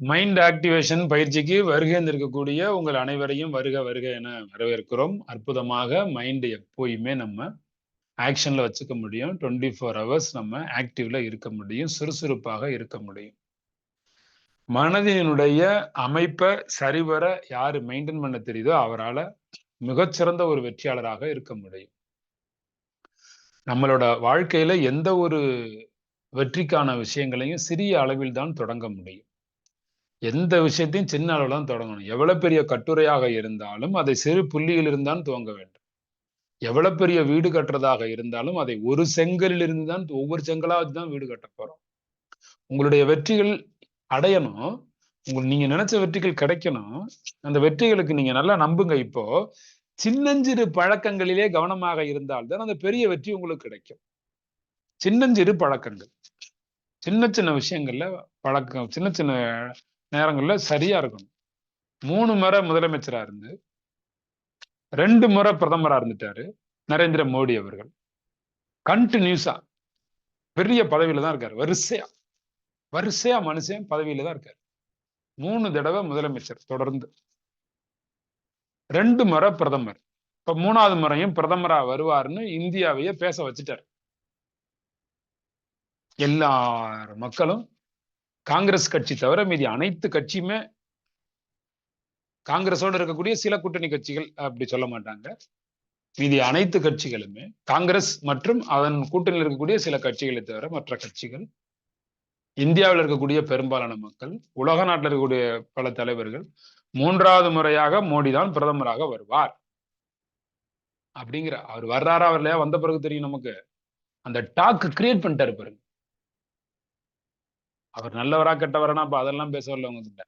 Mind activation பயிற்சிக்கு வருகின்றிருக்கக்கூடிய உங்கள் அனைவரையும் வருக வருக என வரவேற்கிறோம். அற்புதமாக மைண்ட் எப்போயுமே நம்ம ஆக்ஷன்ல வச்சுக்க முடியும். டுவெண்ட்டி ஃபோர் ஹவர்ஸ் நம்ம ஆக்டிவ்ல இருக்க முடியும். சுறுசுறுப்பாக இருக்க முடியும். மனதினுடைய அமைப்பை சரிவர யார் மெயின்டைன் பண்ண தெரியுதோ அவரால் மிகச்சிறந்த ஒரு வெற்றியாளராக இருக்க முடியும். நம்மளோட வாழ்க்கையில எந்த ஒரு வெற்றிக்கான விஷயங்களையும் சிறிய அளவில் தான் தொடங்க முடியும். எந்த விஷயத்தையும் சின்ன அளவில் தான் தொடங்கணும். எவ்வளவு பெரிய கட்டுரையாக இருந்தாலும் அதை சிறு புள்ளியில் இருந்தான் துவங்க வேண்டும். எவ்வளவு பெரிய வீடு கட்டுறதாக இருந்தாலும் அதை ஒரு செங்கலில் இருந்து தான் ஒவ்வொரு செங்கலாவது தான் வீடு கட்ட போறோம். உங்களுடைய வெற்றிகள் அடையணும். உங்கள் நீங்க நினைச்ச வெற்றிகள் கிடைக்கணும். அந்த வெற்றிகளுக்கு நீங்க நல்லா நம்புங்க இப்போ. சின்னஞ்சிறு பழக்கங்களிலே கவனமாக இருந்தால்தான் அந்த பெரிய வெற்றி உங்களுக்கு கிடைக்கும். சின்னஞ்சிறு பழக்கங்கள். சின்ன சின்ன விஷயங்கள்ல பழக்கம் சின்ன சின்ன நேரங்கள்ல சரியா இருக்கணும். மூணு முறை முதலமைச்சரா இருந்து ரெண்டு முறை பிரதமரா இருந்துட்டாரு நரேந்திர மோடி அவர்கள். கண்டினியூஸா பெரிய பதவியில தான் இருக்காரு. வரிசையா வரிசையா மனுஷன் பதவியில தான் இருக்காரு. மூணு தடவை முதலமைச்சர் தொடர்ந்து. ரெண்டு முறை பிரதமர். இப்ப மூணாவது முறையும் பிரதமரா வருவாருன்னு இந்தியாவையே பேச வச்சுட்டாரு. எல்லார் மக்களும் காங்கிரஸ் கட்சி தவிர மீதி அனைத்து கட்சியுமே காங்கிரஸோடு இருக்கக்கூடிய சில கூட்டணி கட்சிகள் அப்படி சொல்ல மாட்டாங்க. மீதி அனைத்து கட்சிகளுமே காங்கிரஸ் மற்றும் அதன் கூட்டணியில் இருக்கக்கூடிய சில கட்சிகளை தவிர மற்ற கட்சிகள் இந்தியாவில் இருக்கக்கூடிய பெரும்பாலான மக்கள் உலக நாட்டில் இருக்கக்கூடிய பல தலைவர்கள் மூன்றாவது முறையாக மோடி தான் பிரதமராக வருவார். அப்படிங்கிற அவர் வர்றாரா வரலையா? வந்த பிறகு தெரியும் நமக்கு. அந்த டாக் கிரியேட் பண்ணிட்டாரு பாருங்க. அவர் நல்லவரா கெட்டவரானா அப்ப அதெல்லாம் பேச வரல உங்ககிட்ட.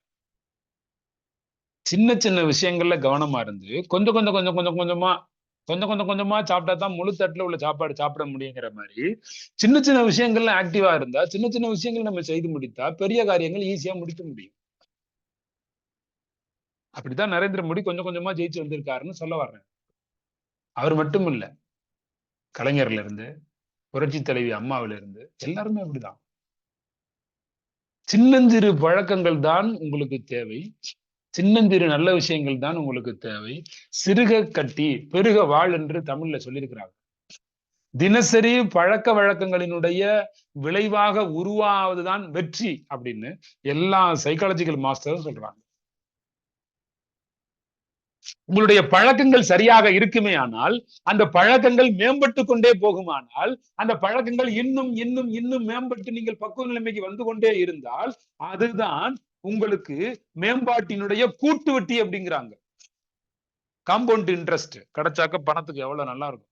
சின்ன சின்ன விஷயங்கள்ல கவனமா இருந்து கொஞ்சம் கொஞ்சம் கொஞ்சம் கொஞ்சம் கொஞ்சமா கொஞ்சம் கொஞ்சம் கொஞ்சமா சாப்பிட்டா தான் முழு தட்டுல உள்ள சாப்பாடு சாப்பிட முடியுங்கிற மாதிரி சின்ன சின்ன விஷயங்கள்ல ஆக்டிவா இருந்தா சின்ன சின்ன விஷயங்கள் நம்ம செய்து முடித்தா பெரிய காரியங்கள் ஈஸியா முடிக்க முடியும். அப்படித்தான் நரேந்திர மோடி கொஞ்சம் கொஞ்சமா ஜெயிச்சு வந்திருக்காருன்னு சொல்ல வர்றேன். அவர் மட்டும் இல்ல கலைஞர்ல இருந்து புரட்சி தலைவி அம்மாவில இருந்து எல்லாருமே அப்படிதான். சின்னஞ்சிறு பழக்கங்கள் தான் உங்களுக்கு தேவை. சின்னஞ்சிறு நல்ல விஷயங்கள் தான் உங்களுக்கு தேவை. சிறுக கட்டி பெருக வாழ் என்று தமிழ்ல சொல்லியிருக்கிறாங்க. தினசரி பழக்க வழக்கங்களினுடைய விளைவாக உருவாவதுதான் வெற்றி அப்படின்னு எல்லா சைக்காலஜிக்கல் மாஸ்டரும் சொல்றாங்க. உங்களுடைய பழக்கங்கள் சரியாக இருக்குமே ஆனால் அந்த பழக்கங்கள் மேம்பட்டு கொண்டே போகுமானால் அந்த பழக்கங்கள் இன்னும் இன்னும் இன்னும் மேம்பட்டு நீங்கள் பக்குவ நிலைமைக்கு வந்து கொண்டே இருந்தால் அதுதான் உங்களுக்கு மேம்பாட்டினுடைய கூட்டு வட்டி அப்படிங்கிறாங்க. காம்பவுண்ட் இன்ட்ரெஸ்ட் கிடைச்சாக்க பணத்துக்கு எவ்வளவு நல்லா இருக்கும்.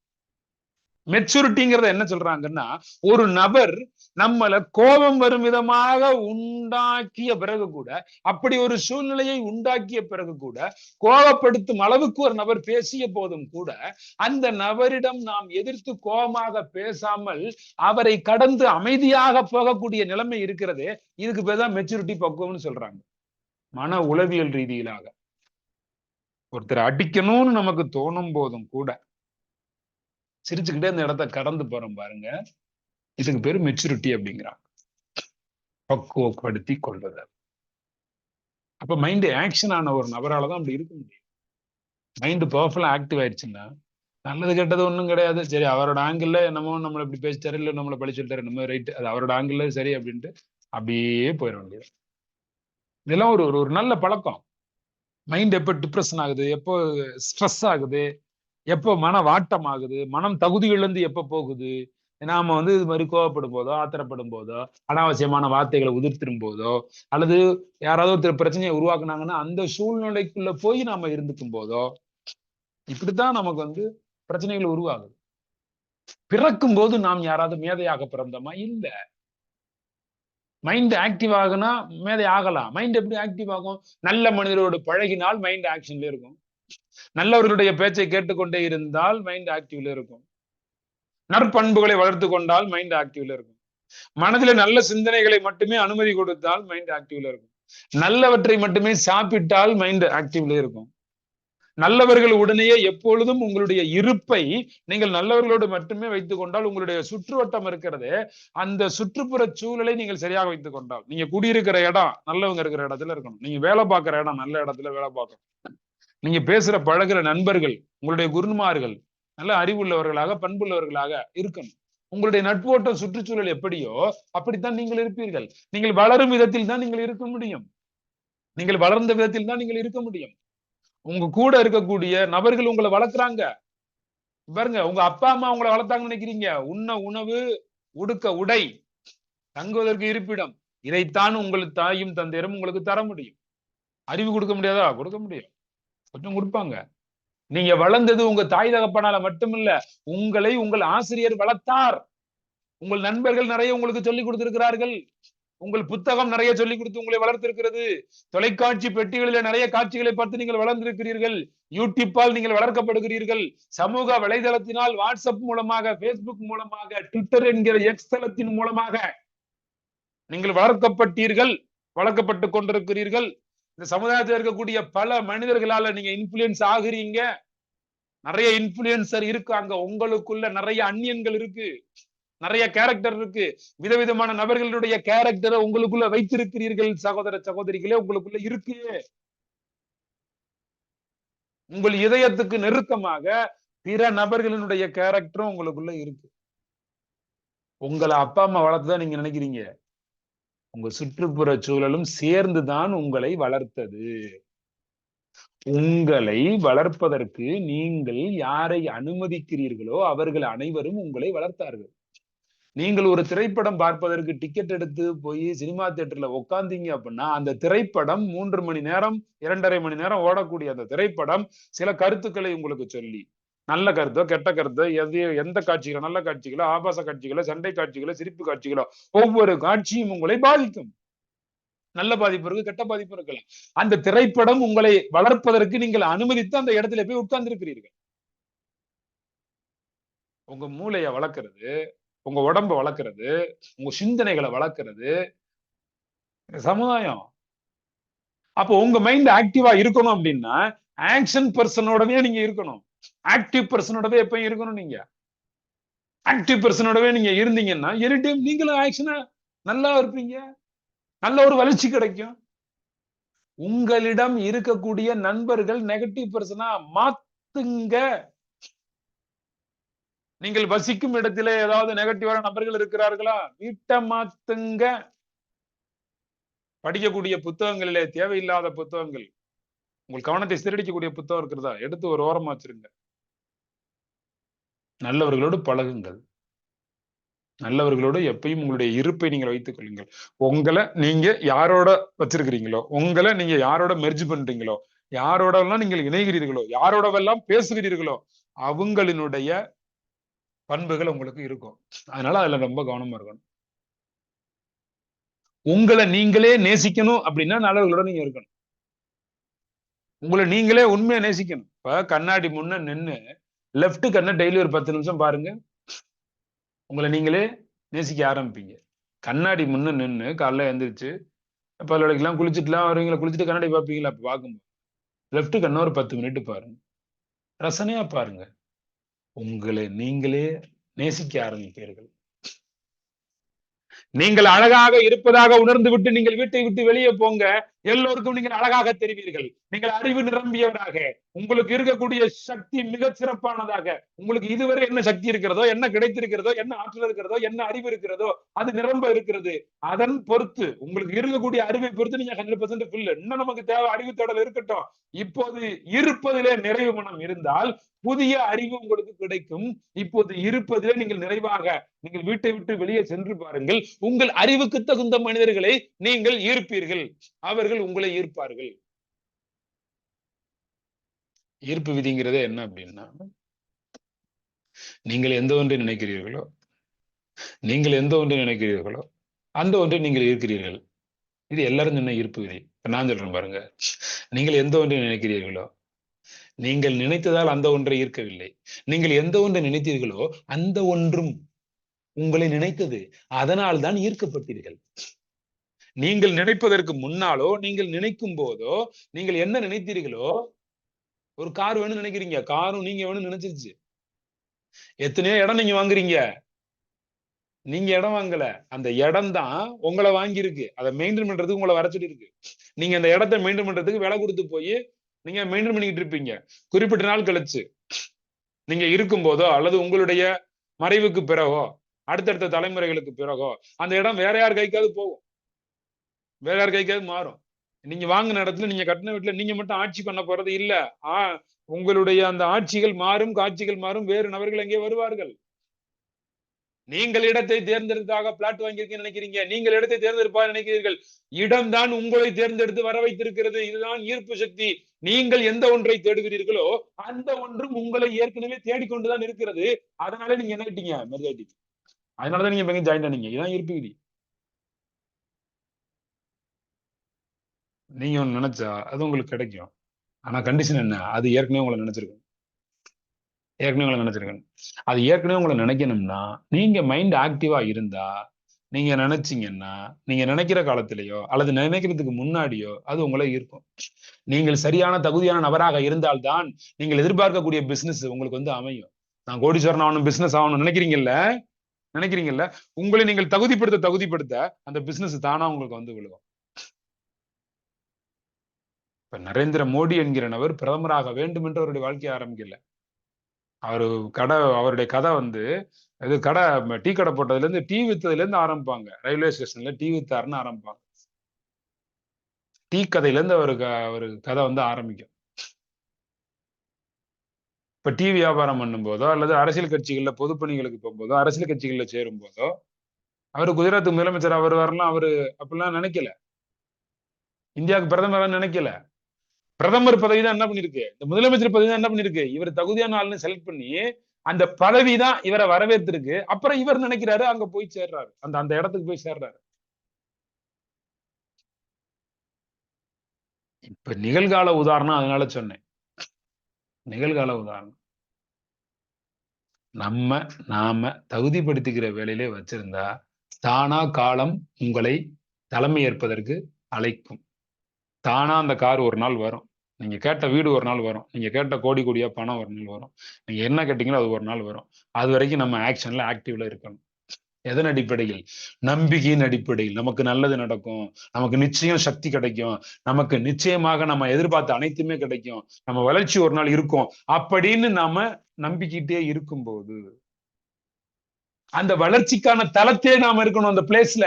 மெச்சூரிட்டிங்கிறத என்ன சொல்றாங்கன்னா ஒரு நபர் நம்மள கோபம் வரும் விதமாக உண்டாக்கிய பிறகு கூட அப்படி ஒரு சூழ்நிலையை உண்டாக்கிய பிறகு கூட கோபப்படுத்தும் அளவுக்கு ஒரு நபர் பேசிய போதும் கூட அந்த நபரிடம் நாம் எதிர்த்து கோபமாக பேசாமல் அவரை கடந்து அமைதியாக போகக்கூடிய நிலைமை இருக்கிறது இதுக்கு பேர் தான் மெச்சூரிட்டி பக்குவம்னு சொல்றாங்க. மன உளவியல் ரீதியிலாக. ஒருத்தர் அடிக்கணும்னு நமக்கு தோணும் போதும் கூட சிரிச்சுக்கிட்டே அந்த இடத்த கடந்து போறோம் பாருங்க. இதுக்கு பேரு மெச்சூரிட்டி அப்படிங்கிறாங்க. பக்குவப்படுத்தி கொள்வது அப்ப மைண்ட் ஆக்ஷன் ஆன ஒரு நபரால தான் அப்படி இருக்க முடியும். மைண்ட் பவர்ஃபுல்லா ஆக்டிவ் ஆயிடுச்சுன்னா நல்லது கெட்டது ஒன்றும் கிடையாது. சரி அவரோட ஆங்கிள் என்னமோ நம்மளை இப்படி பேசிட்டாரு இல்லை நம்மளை பழி சொல்லிட்டாரு நம்ம ரைட் அது அவரோட ஆங்கிள் சரி அப்படின்ட்டு அப்படியே போயிட வேண்டியது. இதெல்லாம் ஒரு ஒரு நல்ல பழக்கம். மைண்ட் எப்போ டிப்ரெஷன் ஆகுது எப்போ ஸ்ட்ரெஸ் ஆகுது எப்போ மன வாட்டம் ஆகுது மனம் தகுதியிலிருந்து எப்போ போகுது? நாம வந்து இது மாதிரி கோவப்படும் போதோ ஆத்திரப்படும் போதோ அனாவசியமான வார்த்தைகளை உதிர்த்திடும் போதோ அல்லது யாராவது ஒருத்தர் பிரச்சனையை உருவாக்குனாங்கன்னா அந்த சூழ்நிலைக்குள்ள போய் நாம இருந்துக்கும் போதோ இப்படித்தான் நமக்கு வந்து பிரச்சனைகள் உருவாகுது. பிறக்கும் போது நாம் யாராவது மேதையாக பிறந்தோமா? இல்ல. மைண்ட் ஆக்டிவ் ஆகுனா மேதை ஆகலாம். மைண்ட் எப்படி ஆக்டிவ் ஆகும்? நல்ல மனிதரோடு பழகினால் மைண்ட் ஆக்ஷன்ல இருக்கும். நல்லவர்களுடைய பேச்சை கேட்டுக்கொண்டே இருந்தால் மைண்ட் ஆக்டிவ்ல இருக்கும். நற்பண்புகளை வளர்த்து கொண்டால் மைண்ட் ஆக்டிவ்ல இருக்கும். மனதில நல்ல சிந்தனைகளை மட்டுமே அனுமதி கொடுத்தால் மைண்ட் ஆக்டிவ்ல இருக்கும். நல்லவற்றை மட்டுமே சாப்பிட்டால் மைண்ட் ஆக்டிவ்ல இருக்கும். நல்லவர்கள் உடனேயே எப்பொழுதும் உங்களுடைய இருப்பை நீங்கள் நல்லவர்களோடு மட்டுமே வைத்துக் கொண்டால் உங்களுடைய சுற்றுவட்டம் இருக்கிறது. அந்த சுற்றுப்புற சூழலை நீங்கள் சரியாக வைத்துக் கொண்டால். நீங்க குடியிருக்கிற இடம் நல்லவங்க இருக்கிற இடத்துல இருக்கணும். நீங்க வேலை பார்க்கிற இடம் நல்ல இடத்துல வேலை பார்க்கணும். நீங்க பேசுற பழகுற நண்பர்கள் உங்களுடைய குருமார்கள் நல்ல அறிவுள்ளவர்களாக பண்புள்ளவர்களாக இருக்கணும். உங்களுடைய நட்போட்டம் சுற்றுச்சூழல் எப்படியோ அப்படித்தான் நீங்கள் இருப்பீர்கள். நீங்கள் வளரும் விதத்தில் தான் நீங்கள் இருக்க முடியும். நீங்கள் வளர்ந்த விதத்தில் தான் நீங்கள் இருக்க முடியும். உங்க கூட இருக்கக்கூடிய நபர்கள் உங்களை வளர்க்குறாங்க. பாருங்க உங்க அப்பா அம்மா உங்களை வளர்த்தாங்கன்னு நினைக்கிறீங்க. உண்ண உணவு உடுக்க உடை தங்குவதற்கு இருப்பிடம். இதைத்தான் உங்கள் தாயும் தந்தையரும் உங்களுக்கு தர முடியும். அறிவு கொடுக்க முடியாதா? கொடுக்க முடியும். கொஞ்சம் கொடுப்பாங்க. நீங்க வளர்ந்தது உங்க தாய் தகப்பனால மட்டுமில்ல உங்களை உங்கள் ஆசிரியர் வளர்த்தார். உங்கள் நண்பர்கள் நிறைய உங்களுக்கு சொல்லி கொடுத்திருக்கிறார்கள். உங்கள் புத்தகம் நிறைய சொல்லி கொடுத்து உங்களை வளர்த்திருக்கிறது. தொலைக்காட்சி பெட்டிகளில நிறைய காட்சிகளை பார்த்து நீங்கள் வளர்ந்திருக்கிறீர்கள். யூடியூப்பால் நீங்கள் வளர்க்கப்படுகிறீர்கள். சமூக வலைதளத்தினால் வாட்ஸ்அப் மூலமாக பேஸ்புக் மூலமாக ட்விட்டர் என்கிற எக்ஸ் தளத்தின் மூலமாக நீங்கள் வளர்க்கப்பட்டீர்கள் வளர்க்கப்பட்டு கொண்டிருக்கிறீர்கள். இந்த சமுதாயத்தில் இருக்கக்கூடிய பல மனிதர்களால நீங்க இன்ஃபுளுயன்ஸ் ஆகுறீங்க. நிறைய இன்ஃபுளுயன்சர் இருக்காங்க. உங்களுக்குள்ள நிறைய அந்நியன்கள் இருக்கு. நிறைய கேரக்டர் இருக்கு. விதவிதமான நபர்களுடைய கேரக்டரை உங்களுக்குள்ள வைத்திருக்கிறீர்கள் சகோதர சகோதரிகளே உங்களுக்குள்ள இருக்கு. உங்கள் இதயத்துக்கு நெருக்கமாக பிற நபர்களினுடைய கேரக்டரும் உங்களுக்குள்ள இருக்கு. உங்களை அப்பா அம்மா வளர்த்துதான் நீங்க நினைக்கிறீங்க. உங்க சுற்றுப்புற சூழலும் சேர்ந்துதான் உங்களை வளர்த்தது. உங்களை வளர்ப்பதற்கு நீங்கள் யாரை அனுமதிக்கிறீர்களோ அவர்கள் அனைவரும் உங்களை வளர்த்தார்கள். நீங்கள் ஒரு திரைப்படம் பார்ப்பதற்கு டிக்கெட் எடுத்து போய் சினிமா தியேட்டர்ல உட்காந்தீங்க அப்படின்னா அந்த திரைப்படம் மூன்று மணி நேரம் இரண்டரை மணி நேரம் ஓடக்கூடிய அந்த திரைப்படம் சில கருத்துக்களை உங்களுக்கு சொல்லி நல்ல கருத்தோ கெட்ட கருத்தோ எது எந்த காட்சிகளோ நல்ல காட்சிகளோ ஆபாச காட்சிகளோ சண்டை காட்சிகளோ சிரிப்பு காட்சிகளோ ஒவ்வொரு காட்சியும் உங்களை பாதிக்கும். நல்ல பாதிப்பு இருக்கு கெட்ட பாதிப்பு இருக்கலாம். அந்த திரைப்படம் உங்களை வளர்ப்பதற்கு நீங்கள் அனுமதித்து அந்த இடத்துல போய் உட்கார்ந்து இருக்கிறீர்கள் உங்க மூளைய வளர்க்கறது உங்க உடம்ப வளர்க்கறது உங்க சிந்தனைகளை வளர்க்கறது சமுதாயம். அப்போ உங்க மைண்ட் ஆக்டிவா இருக்கணும் அப்படின்னா ஆக்ஷன் பர்சனோடவே நீங்க இருக்கணும். ஆக்டிவ் பர்சனோடவே எப்பயும் இருக்கணும் நீங்க. ஆக்டிவ் பர்சனோடவே நீங்க இருந்தீங்கன்னா எனி டைம் நீங்களும் ஆக்ஷனா நல்லா இருப்பீங்க. நல்ல ஒரு வளர்ச்சி கிடைக்கும். உங்களிடம் இருக்கக்கூடிய நண்பர்கள் நெகட்டிவ் பர்சனா மாத்துங்க. நீங்கள் வசிக்கும் இடத்திலே ஏதாவது நெகட்டிவான நபர்கள் இருக்கிறார்களா? வீட்டை மாத்துங்க. படிக்கக்கூடிய புத்தகங்களிலே தேவையில்லாத புத்தகங்கள். உங்கள் கவனத்தை சிதறடிக்கக்கூடிய புத்தகம் இருக்கிறதா? எடுத்து ஒரு ஓரமா வச்சிருங்க. நல்லவர்களோடு பழகுங்கள். நல்லவர்களோடு எப்பயும் உங்களுடைய இருப்பை நீங்கள் வைத்துக் கொள்ளுங்கள். உங்களை நீங்க யாரோட வச்சிருக்கிறீங்களோ உங்களை நீங்க யாரோட மெர்ஜ் பண்றீங்களோ யாரோடெல்லாம் நீங்கள் இணைகிறீர்களோ யாரோடவெல்லாம் பேசுகிறீர்களோ அவங்களினுடைய பண்புகள் உங்களுக்கு இருக்கும். அதனால அதுல ரொம்ப கவனமா இருக்கணும். உங்களை நீங்களே நேசிக்கணும் அப்படின்னா நல்லவர்களோட நீங்க இருக்கணும். உங்களை நீங்களே உண்மையை நேசிக்கணும். இப்ப கண்ணாடி முன்ன நின்னு லெஃப்ட் கண்ணை டெய்லி ஒரு பத்து நிமிஷம் பாருங்க. உங்களை நீங்களே நேசிக்க ஆரம்பிப்பீங்க. கண்ணாடி முன்ன நின்று காலைல எழுந்திரிச்சு பல்லடைக்கெல்லாம் குளிச்சுட்டுலாம் வருவீங்களா? குளிச்சுட்டு கண்ணாடி பார்ப்பீங்களா? அப்போ பார்க்கும்போது லெஃப்ட் கண்ணை ஒரு பத்து மினிட் பாருங்க. ரசனையா பாருங்க. உங்களை நீங்களே நேசிக்க ஆரம்பிப்பீர்கள். நீங்கள் அழகாக இருப்பதாக உணர்ந்து விட்டு நீங்கள் வீட்டை விட்டு வெளியே போங்க. எல்லோருக்கும் நீங்கள் அழகாக தெரிவீர்கள். நீங்கள் அறிவு நிரம்பியவராக உங்களுக்கு இருக்கக்கூடிய சக்தி மிக சிறப்பானதாக உங்களுக்கு இதுவரை என்ன சக்தி இருக்கிறதோ என்ன கிடைத்திருக்கிறதோ என்ன ஆற்றல் இருக்கிறதோ என்ன அறிவு இருக்கிறதோ அது நிரம்ப இருக்கிறது. அதன் பொறுத்து உங்களுக்கு இருக்கக்கூடிய அறிவை பொறுத்து நீங்க ஹண்ட்ரட் பர்சன்ட் இன்னும் நமக்கு தேவை அறிவு தேடல் இருக்கட்டும். இப்போது இருப்பதிலே நிறைவு மனம் இருந்தால் புதிய அறிவு உங்களுக்கு கிடைக்கும். இப்போது இருப்பதிலே நீங்கள் நிறைவாக நீங்கள் வீட்டை விட்டு வெளியே சென்று பாருங்கள். உங்கள் அறிவுக்கு தகுந்த மனிதர்களை நீங்கள் ஈர்ப்பீர்கள். அவர்கள் உங்களை ஈர்ப்பார்கள். ஈர்ப்பு விதிங்கிறதே என்ன அப்படின்னா நீங்கள் எந்த ஒன்றை நினைக்கிறீர்களோ நீங்கள் எந்த ஒன்றை நினைக்கிறீர்களோ அந்த ஒன்றை நீங்கள் ஈர்க்கிறீர்கள். இது எல்லாரும் சொன்ன ஈர்ப்பு விதி. நான் சொல்றேன் பாருங்க. நீங்கள் எந்த ஒன்றை நினைக்கிறீர்களோ நீங்கள் நினைத்ததால் அந்த ஒன்றை ஈர்க்கவில்லை. நீங்கள் எந்த ஒன்றை நினைத்தீர்களோ அந்த ஒன்றும் உங்களை நினைத்தது. அதனால் தான் ஈர்க்கப்பட்டீர்கள். நீங்கள் நினைப்பதற்கு முன்னாலோ நீங்கள் நினைக்கும் போதோ நீங்கள் என்ன நினைத்தீர்களோ ஒரு கார் வேணும்னு நினைக்கிறீங்க. காரும் நீங்க வேணும்னு நினைச்சிருச்சு. எத்தனையோ இடம் நீங்க வாங்குறீங்க. நீங்க இடம் வாங்கல. அந்த இடம் தான் உங்களை வாங்கியிருக்கு. அதை மெயின்டைன் பண்றதுக்கு உங்களை வர இருக்கு நீங்க அந்த இடத்த மெயின்டைன் பண்றதுக்கு விலை கொடுத்து போய் நீங்க மெயின்டைன் பண்ணிக்கிட்டு இருப்பீங்க. குறிப்பிட்ட நாள் கழிச்சு. நீங்க இருக்கும் போதோ அல்லது உங்களுடைய மறைவுக்கு பிறகோ அடுத்தடுத்த தலைமுறைகளுக்கு பிறகோ அந்த இடம் வேற யார் கைக்காவது போகும். வேற யார் கைக்காவது மாறும். நீங்க வாங்கின இடத்துல நீங்க கட்டின வீட்டுல நீங்க மட்டும் ஆட்சி பண்ண போறது இல்ல. ஆஹ் உங்களுடைய அந்த ஆட்சிகள் மாறும் காட்சிகள் மாறும் வேறு நபர்கள் அங்கே வருவார்கள்? நீங்கள் இடத்தை தேர்ந்தெடுத்தாக பிளாட் வாங்கியிருக்கீங்கன்னு நினைக்கிறீங்க. நீங்கள் இடத்தை தேர்ந்தெடுப்பா நினைக்கிறீர்கள். இடம்தான் உங்களை தேர்ந்தெடுத்து வர வைத்திருக்கிறது. இதுதான் ஈர்ப்பு சக்தி. நீங்கள் எந்த ஒன்றை தேடுகிறீர்களோ அந்த ஒன்றும் உங்களை ஏற்கனவே தேடிக்கொண்டுதான் இருக்கிறது. அதனால நீங்க என்ன ஆயிட்டீங்க மெரியாயிட்டீங்க அதனாலதான் நீங்க ஜாயின் பண்ணீங்க இதான் ஈர்ப்பு விதி. நீங்க ஒண்ணு நினைச்சா அது உங்களுக்கு கிடைக்கும். ஆனா கண்டிஷன் என்ன? அது ஏற்கனவே உங்களை நினைச்சிருக்கணும் ஏற்கனவே உங்களை நினைச்சிருக்கணும் அது ஏற்கனவே உங்களை நினைக்கணும்னா நீங்க மைண்ட் ஆக்டிவா இருந்தா நீங்க நினைச்சீங்கன்னா நீங்க நினைக்கிற காலத்திலேயோ அல்லது நினைக்கிறதுக்கு முன்னாடியோ அது உங்களை ஈர்க்கும். நீங்கள் சரியான தகுதியான நபராக இருந்தால்தான் நீங்கள் எதிர்பார்க்கக்கூடிய பிசினஸ் உங்களுக்கு வந்து அமையும். நான் கோடீஸ்வரன் ஆகணும் பிசினஸ் ஆகணும் நினைக்கிறீங்கல்ல? நினைக்கிறீங்கல்ல? உங்களை நீங்கள் தகுதிப்படுத்த தகுதிப்படுத்த அந்த பிசினஸ் தானா உங்களுக்கு வந்து விழுகும். இப்ப நரேந்திர மோடி என்கிற நபர் பிரதமராக வேண்டும் என்று அவருடைய வாழ்க்கையை ஆரம்பிக்கல. அவரு கடை அவருடைய கதை வந்து இது கடை டீ கடை போட்டதுல இருந்து டீ வித்ததுல இருந்து ஆரம்பிப்பாங்க. ரயில்வே ஸ்டேஷன்ல டீ வித்தாருன்னு ஆரம்பிப்பாங்க. டீ கதையில இருந்து அவரு ஒரு கதை வந்து ஆரம்பிக்கும். இப்ப டீ வியாபாரம் பண்ணும் போதோ அல்லது அரசியல் கட்சிகள்ல பொதுப்பணிகளுக்கு போகும்போதோ அரசியல் கட்சிகள்ல சேரும் போதோ அவர் குஜராத் முதலமைச்சர் அவர் வரலாம் அவரு அப்படிலாம் நினைக்கல. இந்தியாவுக்கு பிரதமர் நினைக்கல. பிரதமர் பதவி தான் என்ன பண்ணிருக்கு? இந்த முதலமைச்சர் பதவி தான் என்ன பண்ணிருக்கு? இவர் தகுதியான ஆள்னு செலக்ட் பண்ணி அந்த பதவி தான் இவரை வரவேற்றிருக்கு அப்புறம் இவர் நினைக்கிறாரு அங்க போய் சேர்றாரு. அந்த அந்த இடத்துக்கு போய் சேர்றாரு. இப்ப நிகழ்கால உதாரணம் அதனால சொன்னேன். நிகழ்கால உதாரணம். நம்ம நாம தகுதிப்படுத்திக்கிற வேலையிலே வச்சிருந்தா தானா காலம் உங்களை தலைமை ஏற்பதற்கு அழைக்கும். தானா அந்த கார் ஒரு நாள் வரும். நீங்க கேட்ட வீடு ஒரு நாள் வரும். நீங்க கேட்ட கோடி கோடியா பணம் ஒரு நாள் வரும். நீங்க என்ன கேட்டீங்களோ அது ஒரு நாள் வரும். அது வரைக்கும் நம்ம ஆக்ஷன்ல ஆக்டிவ்ல இருக்கணும். எதன் அடிப்படையில்? நம்பிக்கையின் அடிப்படையில். நமக்கு நல்லது நடக்கும். நமக்கு நிச்சயம் சக்தி கிடைக்கும். நமக்கு நிச்சயமாக நம்ம எதிர்பார்த்த அனைத்துமே கிடைக்கும். நம்ம வளர்ச்சி ஒரு நாள் இருக்கும். அப்படின்னு நாம நம்பிக்கிட்டே இருக்கும்போது அந்த வளர்ச்சிக்கான தளத்தே நாம இருக்கணும் அந்த பிளேஸ்ல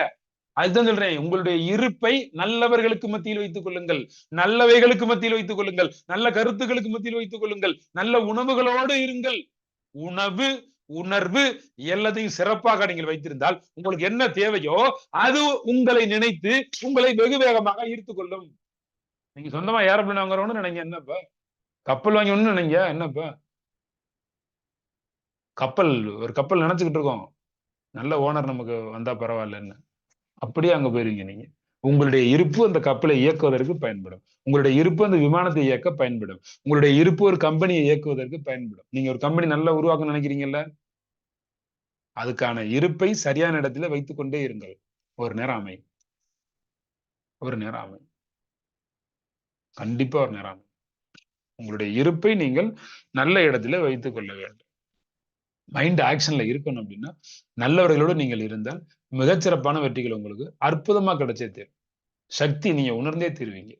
அதுதான் சொல்றேன். உங்களுடைய இருப்பை நல்லவர்களுக்கு மத்தியில் வைத்துக் கொள்ளுங்கள். நல்லவைகளுக்கு மத்தியில் வைத்துக் கொள்ளுங்கள். நல்ல கருத்துக்களுக்கு மத்தியில் வைத்துக் கொள்ளுங்கள். நல்ல உணவுகளோடு இருங்கள். உணவு உணர்வு எல்லாத்தையும் சிறப்பாக நீங்கள் வைத்திருந்தால் உங்களுக்கு என்ன தேவையோ அது உங்களை நினைத்து உங்களை வெகு வேகமாக ஈர்த்து கொள்ளும் நீங்க சொந்தமா ஏரோப்ளேன் வாங்குறவனு நினைங்க. என்னப்ப? கப்பல் வாங்கணும்னு நினைங்க. என்னப்ப? கப்பல் ஒரு கப்பல் நினைச்சுக்கிட்டு இருக்கோம். நல்ல ஓனர் நமக்கு வந்தா பரவாயில்லன்னு. அப்படியே அங்க போயிருவீங்க நீங்க. உங்களுடைய இருப்பு அந்த கப்பலை இயக்குவதற்கு பயன்படும். உங்களுடைய இருப்பு அந்த விமானத்தை இயக்க பயன்படும். உங்களுடைய இருப்பு ஒரு கம்பெனியை இயக்குவதற்கு பயன்படும். நீங்க ஒரு கம்பெனி நல்லா உருவாக்க நினைக்கிறீங்கல்ல? அதுக்கான இருப்பை சரியான இடத்துல வைத்துக் கொண்டே இருங்கள். ஒரு நேரம் அமையும். ஒரு நேரம் அமையும். கண்டிப்பா ஒரு நேரம் உங்களுடைய இருப்பை நீங்கள் நல்ல இடத்துல வைத்துக் கொள்ள வேண்டும். மைண்ட் ஆக்ஷன்ல இருக்கணும் அப்படின்னா நல்லவர்களோடு நீங்கள் இருந்தால் மிகச்சிறப்பான வெற்றிகள் உங்களுக்கு. அற்புதமா கிடைச்சே தீரும். சக்தி நீங்க உணர்ந்தே தீருவீங்க.